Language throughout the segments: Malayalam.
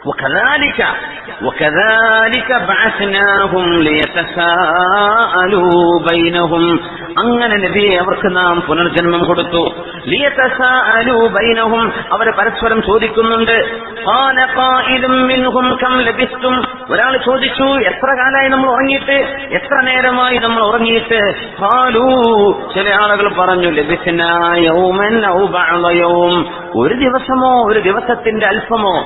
وكذلك وكذلك بعثناهم ليتساءلوا بينهم അങ്ങനെ നബിയെ അവർക്ക് നാം പുനർജന്മം കൊടുത്തു ലിയതസാഅലൂ ബൈനഹും അവരെ പരസ്പരം ചോദിക്കുന്നുണ്ട് ഖാല ഖായിലും മിൻഹും കം ലബിസ്തും ഒരാൾ ചോദിച്ചു എത്ര കാലമായി നമ്മൾ ഉറങ്ങിയിട്ട് എത്ര നേരമായി നമ്മൾ ഉറങ്ങിയിട്ട് ഖാലൂ ചില ആളുകൾ പറഞ്ഞു ലബിസ്ന യൗമൻ ഔ ബഅദ യൗം ഒരു ദിവസമോ ഒരു ദിവസത്തിന്റെ അല്പമോ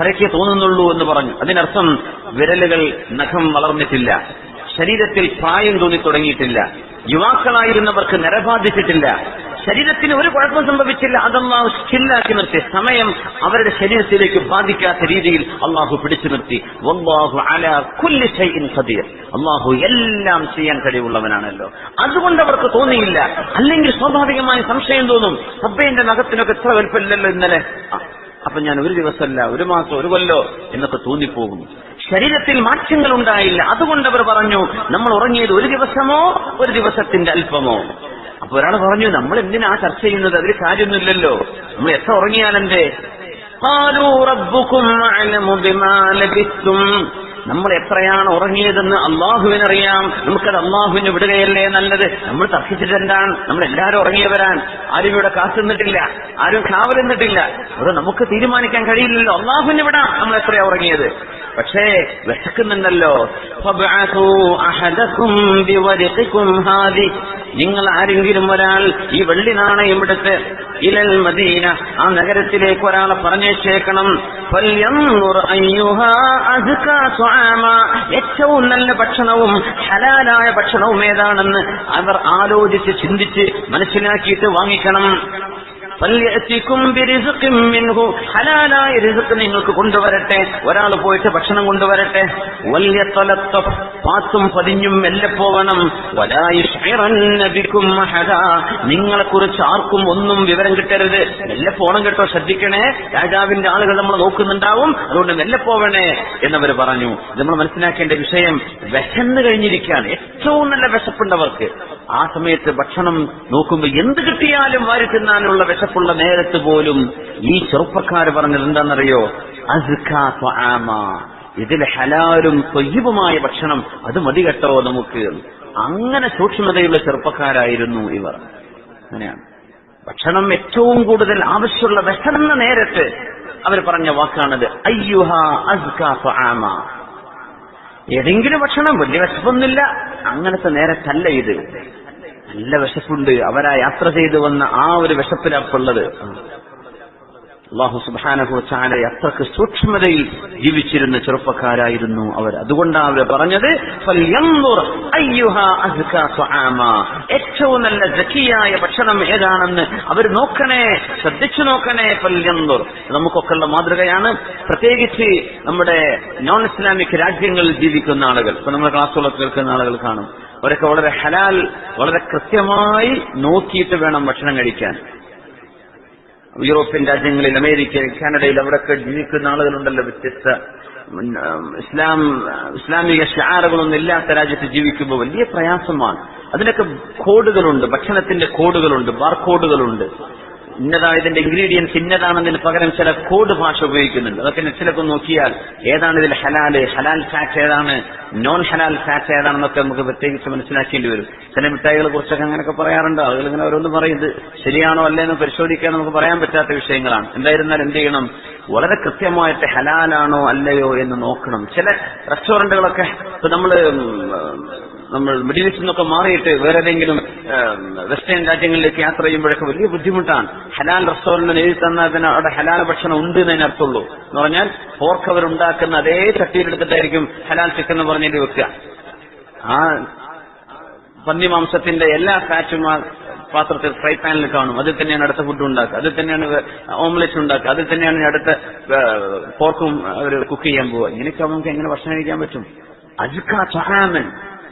അത്രയ്ക്ക് തോന്നുന്നുള്ളൂ എന്ന് പറഞ്ഞു. അതിനർത്ഥം വിരലുകൾ നഖം വളർന്നിട്ടില്ല. ശരീരത്തിൽ പ്രായം തോന്നി തുടങ്ങിയിട്ടില്ല യുവാക്കളായിരുന്നവർക്ക് നരബാധിച്ചിട്ടില്ല. ശരീരത്തിന് ഒരു കുഴപ്പം സംഭവിച്ചില്ല. അതല്ലാഹു സ്കില്ലാക്കി നിർത്തി. സമയം അവരുടെ ശരീരത്തിലേക്ക് ബാധിക്കാത്ത രീതിയിൽ അള്ളാഹു പിടിച്ചു നിർത്തി. അള്ളാഹു എല്ലാം ചെയ്യാൻ കഴിവുള്ളവനാണല്ലോ. അതുകൊണ്ട് അവർക്ക് തോന്നിയില്ല. അല്ലെങ്കിൽ സ്വാഭാവികമായി സംശയം തോന്നും. റബ്ബേന്റെ നഖത്തിനൊക്കെ എത്ര വലുപ്പമില്ലല്ലോ ഇന്നലെ. അപ്പൊ ഞാൻ ഒരു ദിവസമല്ല ഒരു മാസം ഒരു കൊല്ലോ എന്നൊക്കെ തോന്നിപ്പോകും ശരീരത്തിൽ മാറ്റങ്ങൾ ഉണ്ടായില്ല അതുകൊണ്ട് അവർ പറഞ്ഞു നമ്മൾ ഉറങ്ങിയത് ഒരു ദിവസമോ ഒരു ദിവസത്തിന്റെ അല്പമോ അപ്പൊ ഒരാൾ പറഞ്ഞു നമ്മൾ എന്തിനാ ചർച്ച ചെയ്യുന്നത് അതിൽ കാര്യമൊന്നുമില്ലല്ലോ നമ്മൾ എത്ര ഉറങ്ങിയാലെന്തേ قالوا ربكم أعلم بما لبثتم നമ്മൾ എത്രയാണ് ഉറങ്ങിയതെന്ന് അള്ളാഹുവിനറിയാം. നമുക്കത് അള്ളാഹുവിന് വിടുകയല്ലേ നല്ലത്? നമ്മൾ തർക്കിച്ചിട്ടെന്താണ്? നമ്മൾ എല്ലാവരും ഉറങ്ങിയവരാൻ ആരും ഇവിടെ കാത്തുനിന്നിട്ടില്ല. ആരും കാവലെന്നിട്ടില്ല. അത് നമുക്ക് തീരുമാനിക്കാൻ കഴിയില്ലല്ലോ. അള്ളാഹുവിന് വിടാം. നമ്മൾ എത്രയാ ഉറങ്ങിയത്? പക്ഷേ വിശക്കുന്നുണ്ടല്ലോ. നിങ്ങൾ ആരെങ്കിലും ഒരാൾ ഈ വെള്ളി നാണയം എടുത്ത് ഇലൽ മദീന ആ നഗരത്തിലേക്ക് ഒരാളെ പറഞ്ഞേച്ചേക്കണം ഏറ്റവും നല്ല ഭക്ഷണവും ഹലാലായ ഭക്ഷണവും ഏതാണെന്ന് അവർ ആലോചിച്ച് ചിന്തിച്ച് മനസ്സിലാക്കിയിട്ട് വാങ്ങിക്കണം. ഹലാലായ നിങ്ങൾക്ക് കൊണ്ടുവരട്ടെ. ഒരാൾ പോയിട്ട് ഭക്ഷണം കൊണ്ടുവരട്ടെ. വലിയ തലത്ത പാത്തും പതിഞ്ഞും മെല്ലെ ബികും നിങ്ങളെ കുറിച്ച് ആർക്കും ഒന്നും വിവരം കിട്ടരുത്. മെല്ലെ പോണം കേട്ടോ ശ്രദ്ധിക്കണേ. രാജാവിന്റെ ആളുകൾ നമ്മൾ നോക്കുന്നുണ്ടാവും. അതുകൊണ്ട് മെല്ലെ പോവണേ എന്നവർ പറഞ്ഞു. നമ്മൾ മനസ്സിലാക്കേണ്ട വിഷയം വിശന്ന് കഴിഞ്ഞിരിക്കുകയാണ്. ഏറ്റവും നല്ല വിശപ്പുണ്ടവർക്ക്. ആ സമയത്ത് ഭക്ഷണം നോക്കുമ്പോൾ എന്ത് കിട്ടിയാലും വാരി തിന്നാനുള്ള വിശപ്പുള്ള നേരത്ത് പോലും ഈ ചെറുപ്പക്കാർ പറഞ്ഞത് എന്താണെന്നറിയോ. ഇതിൽ ഹലാലും തൊയ്യവുമായ ഭക്ഷണം അത് മതി കേട്ടോ നമുക്ക്. അങ്ങനെ സൂക്ഷ്മതയുള്ള ചെറുപ്പക്കാരായിരുന്നു ഇവർ. അങ്ങനെയാണ്. ഭക്ഷണം ഏറ്റവും കൂടുതൽ ആവശ്യമുള്ള വിശന്ന നേരത്ത് അവർ പറഞ്ഞ വാക്കാണത് അയ്യുഹ അസ്കാ ത്വആമ. ഏതെങ്കിലും ഭക്ഷണം വലിയ വിശപ്പൊന്നുമില്ല. അങ്ങനത്തെ നേരത്തല്ല ഇത്. നല്ല വിശപ്പുണ്ട്. അവരാ യാത്ര ചെയ്തു വന്ന ആ ഒരു വിശപ്പിലപ്പുള്ളത് അള്ളാഹു സുബാനഹു ചാല അത്രയ്ക്ക് സൂക്ഷ്മതയിൽ ജീവിച്ചിരുന്ന ചെറുപ്പക്കാരായിരുന്നു അവർ. അതുകൊണ്ടാണ് അവർ പറഞ്ഞത്. ഏറ്റവും നല്ല ജക്കിയായ ഭക്ഷണം ഏതാണെന്ന് അവർ നോക്കണേ ശ്രദ്ധിച്ചു നോക്കണേ പല്യന്തുർ നമുക്കൊക്കെ ഉള്ള മാതൃകയാണ്. പ്രത്യേകിച്ച് നമ്മുടെ നോൺ ഇസ്ലാമിക് രാജ്യങ്ങളിൽ ജീവിക്കുന്ന ആളുകൾ. ഇപ്പൊ നമ്മുടെ ക്ലാസ്സുകളൊക്കെ കേൾക്കുന്ന ആളുകൾ കാണും. അവരൊക്കെ വളരെ ഹലാൽ വളരെ കൃത്യമായി നോക്കിയിട്ട് വേണം ഭക്ഷണം കഴിക്കാൻ. യൂറോപ്യൻ രാജ്യങ്ങളിൽ അമേരിക്കയിൽ കാനഡയിൽ അവിടെയൊക്കെ ജീവിക്കുന്ന ആളുകളുണ്ടല്ലോ വ്യത്യസ്ത ഇസ്ലാം ഇസ്ലാമിക ഷാറുകളൊന്നും ഇല്ലാത്ത രാജ്യത്ത് ജീവിക്കുമ്പോൾ വലിയ പ്രയാസമാണ്. അതിനൊക്കെ കോഡുകളുണ്ട് ഭക്ഷണത്തിന്റെ കോഡുകളുണ്ട് ബാർകോഡുകളുണ്ട്. ഇന്നതാ ഇതിന്റെ ഇൻഗ്രീഡിയൻസ് ഇന്നതാണെന്നതിന് പകരം ചില കോഡ് ഭാഷ ഉപയോഗിക്കുന്നുണ്ട്. അതൊക്കെ നെറ്റിലൊക്കെ നോക്കിയാൽ ഏതാണ് ഇതിൽ ഹലാൽ ഹലാൽ ഫാറ്റ് ഏതാണ് നോൺ ഹലാൽ ഫാറ്റ് ഏതാണെന്നൊക്കെ നമുക്ക് പ്രത്യേകിച്ച് മനസ്സിലാക്കേണ്ടി വരും. ചില മിഠായികളെ കുറിച്ചൊക്കെ അങ്ങനെയൊക്കെ പറയാറുണ്ട്. ആളുകൾ ഇങ്ങനെ ഓരോന്ന് പറയുന്നത് ശരിയാണോ അല്ലേ എന്ന് പരിശോധിക്കാൻ നമുക്ക് പറയാൻ പറ്റാത്ത വിഷയങ്ങളാണ്. എന്തായിരുന്നാൽ എന്ത് ചെയ്യണം? വളരെ കൃത്യമായിട്ട് ഹലാലാണോ അല്ലയോ എന്ന് നോക്കണം. ചില റെസ്റ്റോറന്റുകളൊക്കെ ഇപ്പൊ നമ്മൾ നമ്മൾ മിഡിൽ ഈസ്റ്റിൽ നിന്നൊക്കെ മാറിയിട്ട് വേറെ ഏതെങ്കിലും വെസ്റ്റേൺ രാജ്യങ്ങളിലേക്ക് യാത്ര ചെയ്യുമ്പോഴൊക്കെ വലിയ ബുദ്ധിമുട്ടാണ്. ഹലാൽ റെസ്റ്റോറന്റിന് എഴുതി തന്നാൽ തന്നെ അവിടെ ഹലാൽ ഭക്ഷണം ഉണ്ട് എന്നതിന് അർത്ഥമുള്ളൂ എന്ന് പറഞ്ഞാൽ പോർക്ക് അവരുണ്ടാക്കുന്ന അതേ ചട്ടിയിലെടുത്തിട്ടായിരിക്കും ഹലാൽ ചിക്കൻ എന്ന് പറഞ്ഞിട്ട് വെക്കുക. ആ പന്നി മാംസത്തിന്റെ എല്ലാ ഫാറ്റും പാത്രത്തിൽ ഫ്രൈ പാനിൽ കാണും. അതിൽ തന്നെയാണ് അടുത്ത ഫുഡ് ഉണ്ടാക്കുക. അതിൽ തന്നെയാണ് ഓംലെറ്റ് ഉണ്ടാക്കുക. അതിൽ തന്നെയാണ് അടുത്ത പോർക്കും അവർ കുക്ക് ചെയ്യാൻ പോവുക. ഇങ്ങനെയൊക്കെ നമുക്ക് എങ്ങനെ ഭക്ഷണം കഴിക്കാൻ പറ്റും? അജുക്കാ ചഹാമൻ.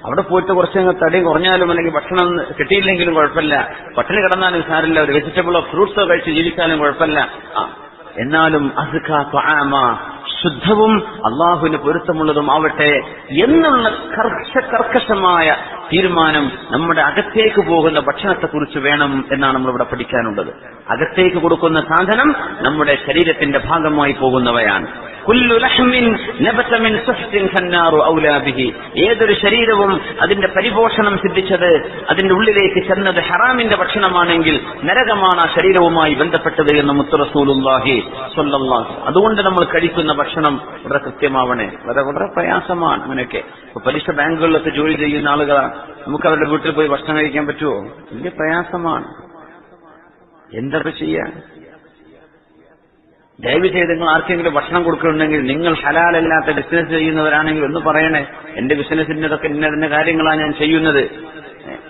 അവിടെ പോയിട്ട് കുറച്ച് തടി കുറഞ്ഞാലും അല്ലെങ്കിൽ ഭക്ഷണം കിട്ടിയില്ലെങ്കിലും കുഴപ്പമില്ല. പട്ടിണി കിടന്നാലും സാരില്ല ഒരു വെജിറ്റബിളോ ഫ്രൂട്ട്സോ കഴിച്ച് ജീവിച്ചാലും കുഴപ്പമില്ല. എന്നാലും അസുഖ ത്വആമ ശുദ്ധവും അള്ളാഹുവിന് പൊരുത്തമുള്ളതും ആവട്ടെ എന്നുള്ള കർശ കർക്കശമായ തീരുമാനം നമ്മുടെ അകത്തേക്ക് പോകുന്ന ഭക്ഷണത്തെക്കുറിച്ച് വേണം എന്നാണ് നമ്മൾ നമ്മളിവിടെ പഠിക്കാനുള്ളത്. അകത്തേക്ക് കൊടുക്കുന്ന സാധനം നമ്മുടെ ശരീരത്തിന്റെ ഭാഗമായി പോകുന്നവയാണ്. ഏതൊരു ശരീരവും അതിന്റെ പരിപോഷണം സിദ്ധിച്ചത് അതിന്റെ ഉള്ളിലേക്ക് ചെന്നത് ഹറാമിന്റെ ഭക്ഷണമാണെങ്കിൽ നരകമാണ് ആ ശരീരവുമായി ബന്ധപ്പെട്ടത് എന്ന് മുത്തറസൂലുല്ലാഹി സ്വല്ലല്ലാഹു. അതുകൊണ്ട് നമ്മൾ കഴിക്കുന്ന ഭക്ഷണം വളരെ കൃത്യമാവണേ. വളരെ വളരെ പ്രയാസമാണ് അങ്ങനെയൊക്കെ. ഇപ്പൊ പലിശ ബാങ്കുകളിലൊക്കെ ജോലി ചെയ്യുന്ന ആളുകളാണ്. നമുക്ക് അവരുടെ വീട്ടിൽ പോയി ഭക്ഷണം കഴിക്കാൻ പറ്റുമോ വലിയ പ്രയാസമാണ്. എന്തൊക്കെ ചെയ്യാൻ ദയവ് ചെയ്ത് നിങ്ങൾ ആർക്കെങ്കിലും ഭക്ഷണം കൊടുക്കുന്നുണ്ടെങ്കിൽ നിങ്ങൾ ഹലാലല്ലാത്ത ബിസിനസ് ചെയ്യുന്നവരാണെങ്കിൽ ഒന്ന് പറയണേ എന്റെ ബിസിനസിന്റെതൊക്കെ ഇന്ന ഇന്ന കാര്യങ്ങളാണ് ഞാൻ ചെയ്യുന്നത്.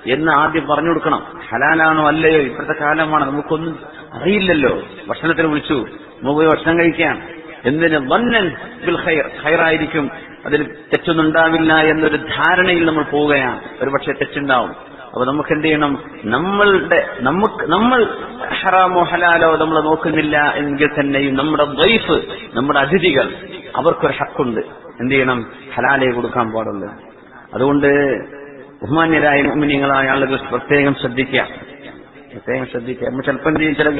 എന്ന് ആദ്യം പറഞ്ഞു കൊടുക്കണം. ഹലാലാണോ അല്ലയോ? ഇപ്പോഴത്തെ കാലമാണ്. നമുക്കൊന്നും അറിയില്ലല്ലോ. ഭക്ഷണത്തിന് വിളിച്ചു. നമുക്ക് പോയി ഭക്ഷണം കഴിക്കാം. എന്തിന്? വന്നൻ ബിൽ ഖൈർ. ഖൈറായിരിക്കും. അതിൽ തെറ്റൊന്നും ഉണ്ടാവില്ല എന്നൊരു ധാരണയിൽ നമ്മൾ പോവുകയാണ്. ഒരുപക്ഷെ തെറ്റുണ്ടാവും. അപ്പൊ നമുക്ക് എന്ത് ചെയ്യണം? നമ്മളുടെ നമുക്ക് നമ്മൾ ഹറാമോ ഹലാലോ നമ്മൾ നോക്കുന്നില്ല എങ്കിൽ തന്നെയും നമ്മുടെ വൈഫ് നമ്മുടെ അതിഥികൾ അവർക്കൊരു ഹക്കുണ്ട്. എന്ത് ചെയ്യണം? ഹലാലേ കൊടുക്കാൻ പാടുള്ളൂ. അതുകൊണ്ട് ബഹുമാന്യരായ മുമിനികളായ ആളുകൾ പ്രത്യേകം ശ്രദ്ധിക്കുക. പ്രത്യേകം ശ്രദ്ധിക്കുക. നമ്മൾ ചിലപ്പോൾ ചില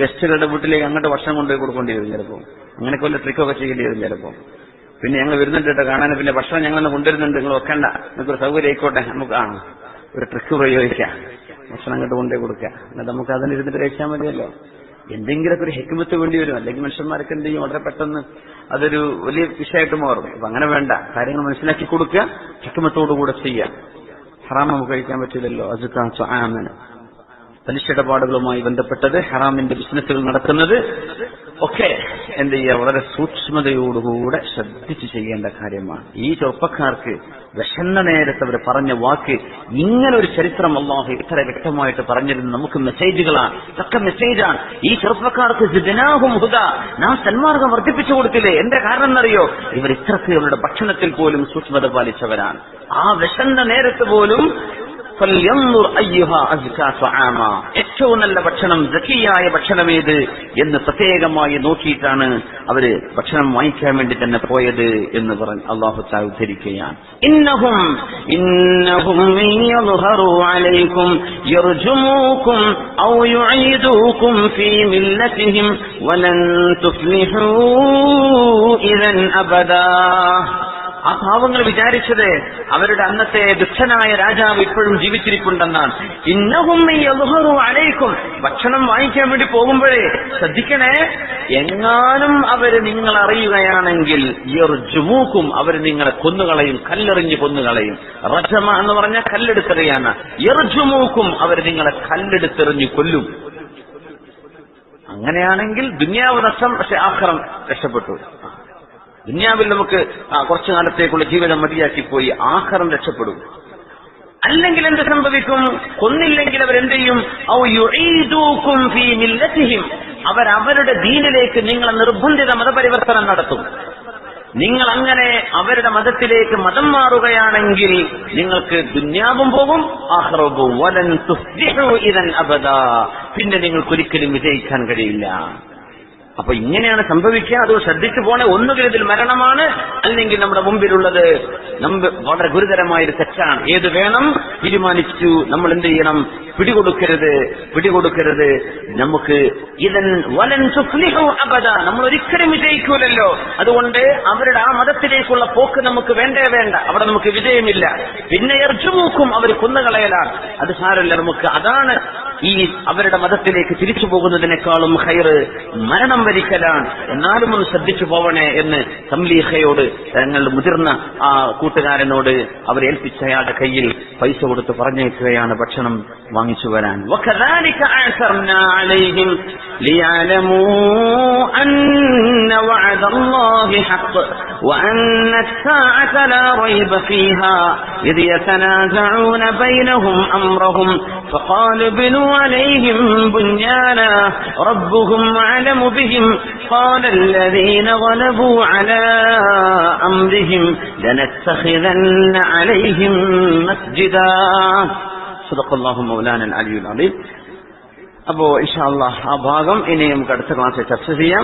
ഗസ്റ്റുകളുടെ വീട്ടിലേക്ക് അങ്ങോട്ട് ഭക്ഷണം കൊണ്ടുപോയി കൊടുക്കേണ്ടി വരും ചിലപ്പോൾ അങ്ങനെയൊക്കെ വല്ല ട്രിക്കൊക്കെ ചെയ്യേണ്ടി വരും ചിലപ്പോൾ പിന്നെ ഞങ്ങൾ വരുന്നുണ്ട് കേട്ടോ. കാണാൻ പിന്നെ ഭക്ഷണം ഞങ്ങൾ കൊണ്ടുവരുന്നുണ്ട്. നിങ്ങൾ വെക്കണ്ട. നിങ്ങൾക്ക് സൗകര്യം ആയിക്കോട്ടെ. നമുക്ക് ആ ഒരു ട്രിക്ക് പ്രയോഗിക്കാം ഭക്ഷണം അങ്ങോട്ട് കൊണ്ടേ കൊടുക്കുക എന്നിട്ട് നമുക്ക് അതിന് ഇരുന്നിട്ട് കഴിച്ചാൽ മതിയല്ലോ. എന്തെങ്കിലുമൊക്കെ ഒരു ഹെക്കുമത്ത് വേണ്ടി വരും. അല്ലെങ്കിൽ മനുഷ്യന്മാർക്ക് എന്ത് ചെയ്യും? വളരെ പെട്ടെന്ന് അതൊരു വലിയ വിഷയമായിട്ട് മാറും. അപ്പൊ അങ്ങനെ വേണ്ട. കാര്യങ്ങൾ മനസ്സിലാക്കി കൊടുക്കുക. ഹെക്കുമത്തോടുകൂടെ ചെയ്യാം ഹറാം നമുക്ക് കഴിക്കാൻ പറ്റില്ലല്ലോ. അസുഖ ആമന് പലിശ ഇടപാടുകളുമായി ബന്ധപ്പെട്ടത് ഹറാമിന്റെ ബിസിനസ്സുകൾ നടക്കുന്നത് ഒക്കെ എന്ത് ചെയ്യുക വളരെ സൂക്ഷ്മതയോടുകൂടെ ശ്രദ്ധിച്ചു ചെയ്യേണ്ട കാര്യമാണ്. ഈ ചെറുപ്പക്കാർക്ക് വിശന്ന നേരത്ത് അവർ പറഞ്ഞ വാക്ക് ഇങ്ങനെ ഒരു ചരിത്രം അള്ളാഹു ഇത്ര വ്യക്തമായിട്ട് പറഞ്ഞിരുന്നു. നമുക്ക് മെസ്സേജുകളാണ്. ഇതൊക്കെ മെസ്സേജാണ്. ഈ ചെറുപ്പക്കാർക്ക് ഹുദ. നാം സന്മാർഗം വർദ്ധിപ്പിച്ചു കൊടുത്തില്ലേ? എന്റെ കാരണം എന്നറിയോ? ഇവർ ഇത്രക്ക് അവരുടെ ഭക്ഷണത്തിൽ പോലും സൂക്ഷ്മത പാലിച്ചവരാണ്. ആ വിശന്ന നേരത്ത് പോലും ഏറ്റവും നല്ല ഭക്ഷണം ജക്കിയായ ഭക്ഷണം ഏത് എന്ന് പ്രത്യേകമായി നോക്കിയിട്ടാണ് അവർ ഭക്ഷണം വാങ്ങിക്കാൻ വേണ്ടി തന്നെ പോയത് എന്ന് പറഞ്ഞ് അള്ളാഹു ഉദ്ധരിക്കുകയാണ്. ഇന്നഹും അലൈക്കും ഔ ഫീ ഇദൻ ആ പാവങ്ങൾ വിചാരിച്ചത് അവരുടെ അന്നത്തെ ദുഃഖനായ രാജാവ് ഇപ്പോഴും ജീവിച്ചിരിപ്പുണ്ടെന്നാണ്. ഇന്നവും ഈ അലുഹറും അലൈക്കും. ഭക്ഷണം വാങ്ങിക്കാൻ വേണ്ടി പോകുമ്പോഴേ ശ്രദ്ധിക്കണേ എങ്ങാനും അവർ നിങ്ങൾ അറിയുകയാണെങ്കിൽ ജുമൂക്കും അവർ നിങ്ങളെ കൊന്നുകളയും കല്ലെറിഞ്ഞ് കൊന്നുകളയും. റജമ എന്ന് പറഞ്ഞാൽ കല്ലെടുത്തെറിയാണ്. യർജുമൂക്കും അവർ നിങ്ങളെ കല്ലെടുത്തെറിഞ്ഞ് കൊല്ലും. അങ്ങനെയാണെങ്കിൽ ദുന്യാവ് നഷ്ടം പക്ഷെ ആഹ്റം രക്ഷപ്പെട്ടു. ദുന്യാവിൽ നമുക്ക് കുറച്ചു കാലത്തേക്കുള്ള ജീവിതം മതിയാക്കി പോയി ആഹാരം രക്ഷപ്പെടും. അല്ലെങ്കിൽ എന്ത് സംഭവിക്കും? കൊന്നില്ലെങ്കിൽ അവരെന്ത് ചെയ്യും? അവരുടെ ദീനിലേക്ക് നിങ്ങളെ നിർബന്ധിത മതപരിവർത്തനം നടത്തും. നിങ്ങൾ അങ്ങനെ അവരുടെ മതത്തിലേക്ക് മതം മാറുകയാണെങ്കിൽ നിങ്ങൾക്ക് ദുന്യാവും പോകും ആഹ്റവും. പോകും പിന്നെ നിങ്ങൾക്ക് ഒരിക്കലും വിജയിക്കാൻ കഴിയില്ല. അപ്പൊ ഇങ്ങനെയാണ് സംഭവിക്കുക. അത് ശ്രദ്ധിച്ചു പോണേ. ഒന്നുകിൽ ഇതിൽ മരണമാണ് അല്ലെങ്കിൽ നമ്മുടെ മുമ്പിലുള്ളത് വളരെ ഗുരുതരമായ ഒരു തെറ്റാണ്. ഏത് വേണം? തീരുമാനിച്ചു. നമ്മൾ എന്ത് ചെയ്യണം? പിടികൊടുക്കരുത്. പിടികൊടുക്കരുത്. നമുക്ക് ഇതൻ വലൻ അബദ. നമ്മൾ ഒരിക്കലും വിജയിക്കൂലല്ലോ. അതുകൊണ്ട് അവരുടെ ആ മതത്തിലേക്കുള്ള പോക്ക് നമുക്ക് വേണ്ടേ വേണ്ട. അവിടെ നമുക്ക് വിജയമില്ല. പിന്നെ എർജുമൂക്കും അവർ കുന്നുകളയലാണ്. അത് സാരല്ല നമുക്ക് അതാണ് ഈ അവരുടെ മതത്തിലേക്ക് തിരിച്ചു പോകുന്നതിനേക്കാളും ഹൈറ് മരണം വരിക്കലാണ് എന്നാലും ഒന്ന് ശ്രദ്ധിച്ചു പോവണേ എന്ന് സംലീഹയോട് തങ്ങളുടെ മുതിർന്ന ആ കൂട്ടുകാരനോട് അവർ ഏൽപ്പിച്ച അയാളുടെ കയ്യിൽ പൈസ കൊടുത്ത് പറഞ്ഞേക്കുകയാണ് ഭക്ഷണം വാങ്ങിച്ചു വരാൻ وكذلك أعثرنا عليهم ليعلموا أن وعد الله حق وأن الساعة لا ريب فيها إذ يتنازعون بينهم أمرهم فقالوا ابنوا عليهم بنيانا ربهم أعلم بهم قال الذين غلبوا على أمرهم لنتخذن عليهم مسجدا صدق الله مولانا العلي العظيم അപ്പോ ഇൻഷാല്ല ആ ഭാഗം ഇനി നമുക്ക് അടുത്ത ക്ലാസ്സിൽ ചർച്ച ചെയ്യാം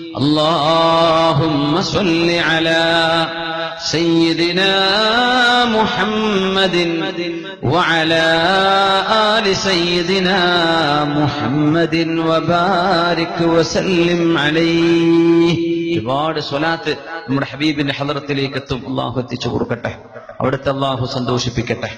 اللهم صل على سيدنا محمد وعلى آل سيدنا محمد وبارك وسلم عليه ഒരുപാട് സ്വലാത്ത് നമ്മുടെ ഹബീബിന്റെ ഹലറത്തിലേക്ക് എത്തും അള്ളാഹു എത്തിച്ചു കൊടുക്കട്ടെ അവിടുത്തെ അള്ളാഹു സന്തോഷിപ്പിക്കട്ടെ